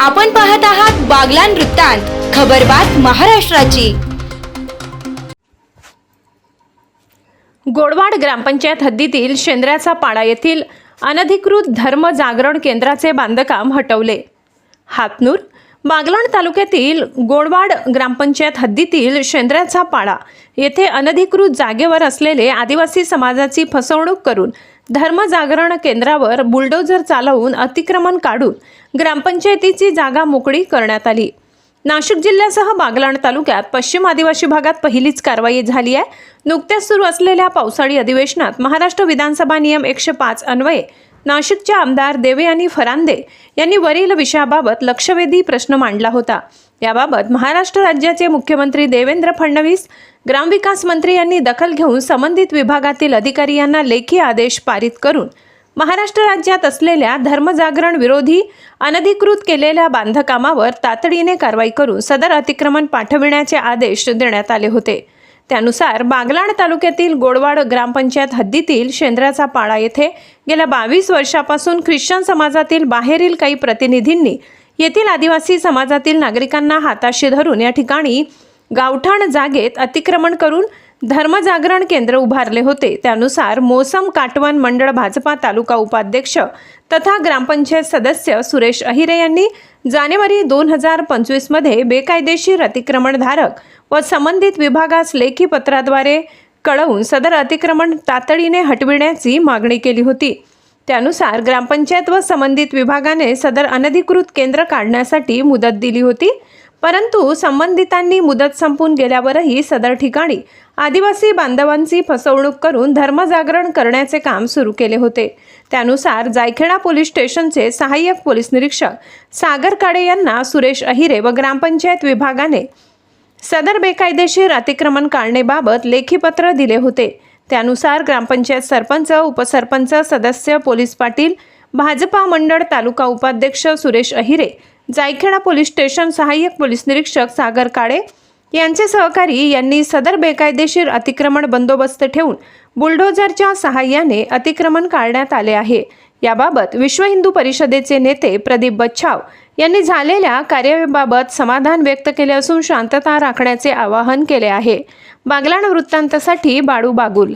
आपण पाहत आहात बागलान वृत्तांत खबरबात महाराष्ट्राची. गोडवाड ग्रामपंचायत हद्दीतील शेंद्र्याचा पाडा येथील अनधिकृत धर्म जागरण केंद्राचे बांधकाम हटवले. हातनूर बागलाण तालुक्यातील गोडवाड ग्रामपंचायत हद्दीतील शेंद्र्याचा पाडा येथे अनधिकृत जागेवर असलेले आदिवासी समाजाची फसवणूक करून धर्म जागरण केंद्रावर बुलडोझर चालवून अतिक्रमण काढून ग्रामपंचायतीची जागा मोकळी करण्यात आली. नाशिक जिल्ह्यासह बागलाण तालुक्यात पश्चिम आदिवासी भागात पहिलीच कारवाई झाली आहे. नुकत्याच सुरू असलेल्या पावसाळी अधिवेशनात महाराष्ट्र विधानसभा नियम एकशे पाच अन्वये नाशिकचे आमदार देवे आणि फरांदे यांनी वरील विषयाबाबत लक्षवेधी प्रश्न मांडला होता. याबाबत महाराष्ट्र राज्याचे मुख्यमंत्री देवेंद्र फडणवीस ग्रामविकास मंत्री यांनी दखल घेऊन संबंधित विभागातील अधिकारी यांना लेखी आदेश पारित करून महाराष्ट्र राज्यात असलेल्या धर्मजागरण विरोधी अनधिकृत केलेल्या बांधकामावर तातडीने कारवाई करून सदर अतिक्रमण पाठविण्याचे आदेश देण्यात आले होते. त्यानुसार बागलाण तालुक्यातील गोडवाड ग्रामपंचायत हद्दीतील शेंद्राचा पाडा येथे गेल्या बावीस वर्षापासून ख्रिश्चन समाजातील बाहेरील काही प्रतिनिधींनी येथील आदिवासी समाजातील नागरिकांना हाताशी धरून या ठिकाणी गावठाण जागेत अतिक्रमण करून धर्मजागरण केंद्र उभारले होते. त्यानुसार मोसम काटवण मंडळ भाजपा तालुका उपाध्यक्ष तथा ग्रामपंचायत सदस्य सुरेश अहिरे यांनी जानेवारी दोन हजार पंचवीसमध्ये बेकायदेशीर अतिक्रमणधारक व संबंधित विभागास लेखी पत्राद्वारे कळवून सदर अतिक्रमण तातडीने हटविण्याची मागणी केली होती. त्यानुसार ग्रामपंचायत व संबंधित विभागाने सदर अनधिकृत केंद्र काढण्यासाठी मुदत दिली होती. परंतु संबंधितांनी मुदत संपून गेल्यावरही सदर ठिकाणी आदिवासी बांधवांची फसवणूक करून धर्मजागरण करण्याचे काम सुरू केले होते. त्यानुसार जायखेडा पोलीस स्टेशनचे सहाय्यक पोलीस निरीक्षक सागर काडे यांना सुरेश अहिरे व ग्रामपंचायत विभागाने सदर बेकायदेशीर अतिक्रमण काढणेबाबत लेखी पत्र दिले होते. त्यानुसार ग्रामपंचायत सरपंच उपसरपंच सदस्य पोलीस पाटील भाजपा मंडळ तालुका उपाध्यक्ष सुरेश अहिरे जायखेडा पोलीस स्टेशन सहाय्यक पोलीस निरीक्षक सागर काळे यांचे सहकारी यांनी सदर बेकायदेशीर अतिक्रमण बंदोबस्त ठेवून बुलडोझरच्या सहाय्याने अतिक्रमण काढण्यात आले आहे. याबाबत विश्व हिंदू परिषदेचे नेते प्रदीप बच्छाव यांनी झालेल्या कार्याबाबत समाधान व्यक्त केले असून शांतता राखण्याचे आवाहन केले आहे. बागलाण वृत्तांतासाठी बाळू बागुल.